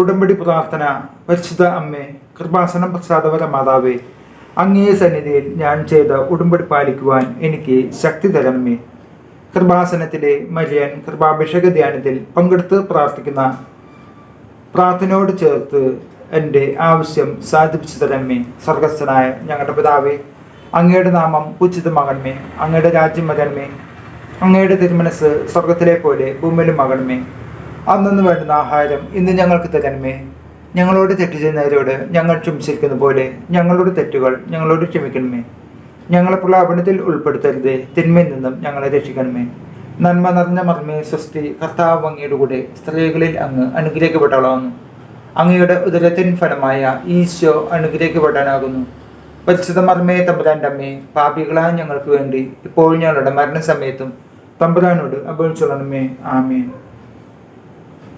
ഉടമ്പടി പ്രാർത്ഥന പരിശുദ്ധ അമ്മേ കൃപാസനം പ്രസാദവര മാതാവേ അങ്ങേ സന്നിധിയിൽ ഞാൻ ചെയ്ത ഉടമ്പടി പാലിക്കുവാൻ എനിക്ക് ശക്തി തരണമേ. കൃപാസനത്തിലെ മരിയൻ കൃപാഭിഷേക ധ്യാനത്തിൽ പങ്കെടുത്ത് പ്രാർത്ഥിക്കുന്ന പ്രാർത്ഥനയോട് ചേർത്ത് എന്റെ ആവശ്യം സാധിപ്പിച്ചു തരണമേ. സ്വർഗസ്ഥനായ ഞങ്ങളുടെ പിതാവേ അങ്ങയുടെ നാമം ഉചിതമാകണമേ. അങ്ങയുടെ രാജ്യം വരണമേ അങ്ങയുടെ തിരുമനസ് സ്വർഗത്തിലെ പോലെ ഭൂമിയിലും ആകണമേ അന്നു വേണ്ടുന്ന ആഹാരം ഇന്ന് ഞങ്ങൾക്ക് തരണമേ. ഞങ്ങളോട് തെറ്റ് ചെയ്യുന്നവരോട് ഞങ്ങൾ ക്ഷമിച്ചിരിക്കുന്ന പോലെ ഞങ്ങളുടെ തെറ്റുകൾ ഞങ്ങളോട് ക്ഷമിക്കണമേ. ഞങ്ങളെ പ്രലാപനത്തിൽ ഉൾപ്പെടുത്തരുതേ തിന്മയിൽ നിന്നും ഞങ്ങളെ രക്ഷിക്കണമേ. നന്മ നിറഞ്ഞ മർമ്മേ സ്വസ്തി കർത്താവ് അങ്ങയുടെ കൂടെ സ്ത്രീകളിൽ അങ്ങ് അനുഗ്രഹിക്കപ്പെട്ടവളാകുന്നു. അങ്ങയുടെ ഉദരത്തിൻ ഫലമായ ഈശോ അനുഗ്രഹിക്കപ്പെടാനാകുന്നു. പരിശുദ്ധ മർമ്മേ തമ്പുരാന്റെ അമ്മേ പാപികളായ ഞങ്ങൾക്ക് വേണ്ടി ഇപ്പോൾ ഞങ്ങളുടെ മരണസമയത്തും തമ്പുരാനോട് അപേക്ഷിച്ചോളണമേ ആമേൻ.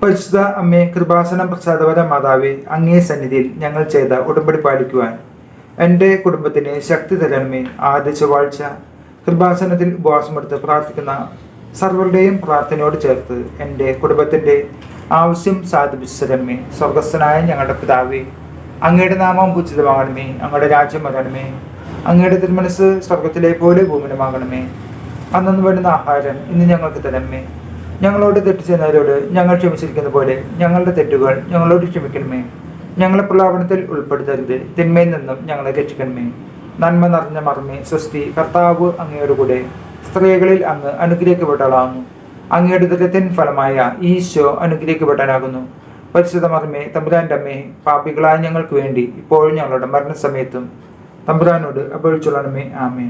പരിശുദ്ധ അമ്മേ കൃപാസനം പ്രസാദവര മാതാവേ അങ്ങേ സന്നിധിയിൽ ഞങ്ങൾ ചെയ്ത ഉടമ്പടി പാലിക്കുവാൻ എന്റെ കുടുംബത്തിന് ശക്തി തരണമേ. ആദ്യ ചൊവ്വാഴ്ച കൃപാസനത്തിൽ ഉപവാസമെടുത്ത് പ്രാർത്ഥിക്കുന്ന സർവരുടെയും പ്രാർത്ഥനയോട് ചേർത്ത് എന്റെ കുടുംബത്തിന്റെ ആവശ്യം സാധിപ്പിച്ചു തരണമേ സ്വർഗസ്ഥനായ ഞങ്ങളുടെ പിതാവേ അങ്ങയുടെ നാമം ഉചിതമാകണമേ. അങ്ങയുടെ രാജ്യം വരണമേ. അങ്ങയുടെ തിരുമനസ് സ്വർഗത്തിലെ പോലെ ഭൂമിനുമാകണമേ അന്നു വേണ്ടുന്ന ആഹാരം ഇന്ന് ഞങ്ങൾക്ക് തരണമേ. ഞങ്ങളോട് തെറ്റ് ചെയ്യുന്നവരോട് ഞങ്ങൾ ക്ഷമിച്ചിരിക്കുന്ന പോലെ ഞങ്ങളുടെ തെറ്റുകൾ ഞങ്ങളോട് ക്ഷമിക്കണമേ. ഞങ്ങളെ പ്രലാപനത്തിൽ ഉൾപ്പെടുത്തരുത്. തിന്മയിൽ നിന്നും ഞങ്ങളെ രക്ഷിക്കണമേ. നന്മ നിറഞ്ഞ മർമ്മേ സ്വസ്തി കർത്താവ് അങ്ങയുടെ കൂടെ സ്ത്രീകളിൽ അങ്ങ് അനുഗ്രഹിക്കപ്പെട്ടവളാകുന്നു. അങ്ങയുടെ ദുരിതത്തിൻ ഫലമായ ഈശോ അനുഗ്രഹിക്കപ്പെടാനാകുന്നു പരിശുദ്ധ മർമ്മേ തമ്പുരാന്റെ അമ്മേ പാപികളായ ഞങ്ങൾക്ക് വേണ്ടി ഇപ്പോഴും ഞങ്ങളുടെ മരണസമയത്തും തമ്പുരാനോട് അപേക്ഷിച്ചോളണമേ ആമേ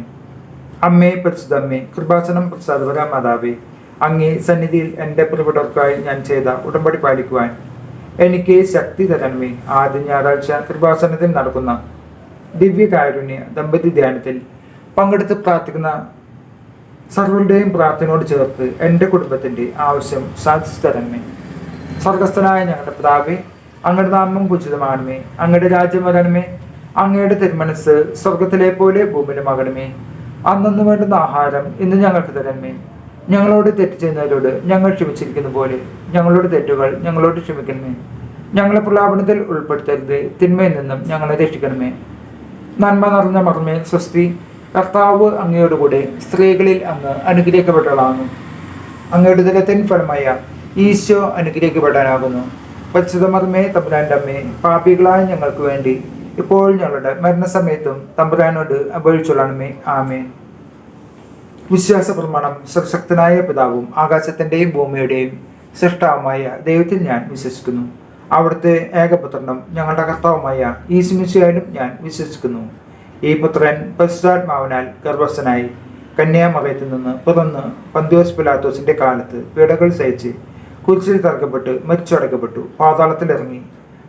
അമ്മേ പരിശുദ്ധ അമ്മേ കൃപാസനം പ്രസാദപര മാതാവേ. അങ്ങേ സന്നിധിയിൽ എന്റെ പ്രിയപ്പെട്ടവർക്കായി ഞാൻ ചെയ്ത ഉടമ്പടി പാലിക്കുവാൻ എനിക്ക് ശക്തി തരണമേ. ആദ്യ ഞായറാഴ്ച കൃപാസനത്തിൽ നടക്കുന്ന ദിവ്യകാരുണ്യ ദമ്പതി ധ്യാനത്തിൽ പങ്കെടുത്ത് പ്രാർത്ഥിക്കുന്ന സർവരുടെയും പ്രാർത്ഥനയോട് ചേർത്ത് എന്റെ കുടുംബത്തിന്റെ ആവശ്യം സാധിച്ചു തരണമേ. സ്വർഗസ്ഥനായ ഞങ്ങളുടെ പിതാവേ അങ്ങയുടെ നാമം ഉചിതമാണമേ അങ്ങയുടെ രാജ്യം വരണമേ. അങ്ങയുടെ തിരുമനസ് സ്വർഗത്തിലെ പോലെ ഭൂമിയിലുമാകണമേ അന്നു വേണ്ടുന്ന ആഹാരം ഇന്ന് ഞങ്ങൾക്ക് തരണമേ. ഞങ്ങളോട് തെറ്റ് ചെയ്യുന്നവരോട് ഞങ്ങൾ ക്ഷമിച്ചിരിക്കുന്ന പോലെ ഞങ്ങളുടെ തെറ്റുകൾ ഞങ്ങളോട് ക്ഷമിക്കണമേ. ഞങ്ങളെ പ്രലാപനത്തിൽ ഉൾപ്പെടുത്തരുത്. തിന്മയിൽ നിന്നും ഞങ്ങളെ രക്ഷിക്കണമേ. നന്മ നിറഞ്ഞ മർമ്മേ സ്വസ്തി. കർത്താവ് അങ്ങയോടുകൂടെ സ്ത്രീകളിൽ അങ്ങ് അനുഗ്രഹിക്കപ്പെട്ടവളാകുന്നു. അങ്ങയുടെ ദിനത്തിൻ ഫലമായ ഈശോ അനുഗ്രഹിക്കപ്പെടാനാകുന്നു. പരിശുദ്ധമർമ്മേ തമ്പുരാന്റെ അമ്മേ പാപികളായ ഞങ്ങൾക്ക് വേണ്ടി ഇപ്പോൾ ഞങ്ങളുടെ മരണസമയത്തും തമ്പുരാനോട് അപേക്ഷിച്ചോളണമേ ആമേ വിശ്വാസ പ്രമാണം സർശക്തനായ പിതാവും ആകാശത്തിന്റെയും ഭൂമിയുടെയും സൃഷ്ടാവുമായ ദൈവത്തിൽ ഞാൻ വിശ്വസിക്കുന്നു. അവിടുത്തെ ഏകപുത്രനും ഞങ്ങളുടെ കർത്താവുമായ ഈസ്മിശയാലും ഞാൻ വിശ്വസിക്കുന്നു. ഈ പുത്രൻ പരിശുദ്ധാത്മാവിനാൽ ഗർഭസ്ഥനായി കന്യാമറയത്തിൽ നിന്ന് പിറന്ന് പന്തിയോസ് പിലാത്തോസിന്റെ കാലത്ത് പീഡകൾ സഹിച്ച് കുരിശിൽ തറക്കപ്പെട്ട് മരിച്ചടക്കപ്പെട്ടു. പാതാളത്തിലിറങ്ങി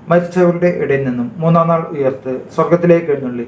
മരിച്ചവരുടെ ഇടയിൽ നിന്നും മൂന്നാം നാൾ ഉയർത്ത് സ്വർഗത്തിലേക്ക് എഴുന്നള്ളി.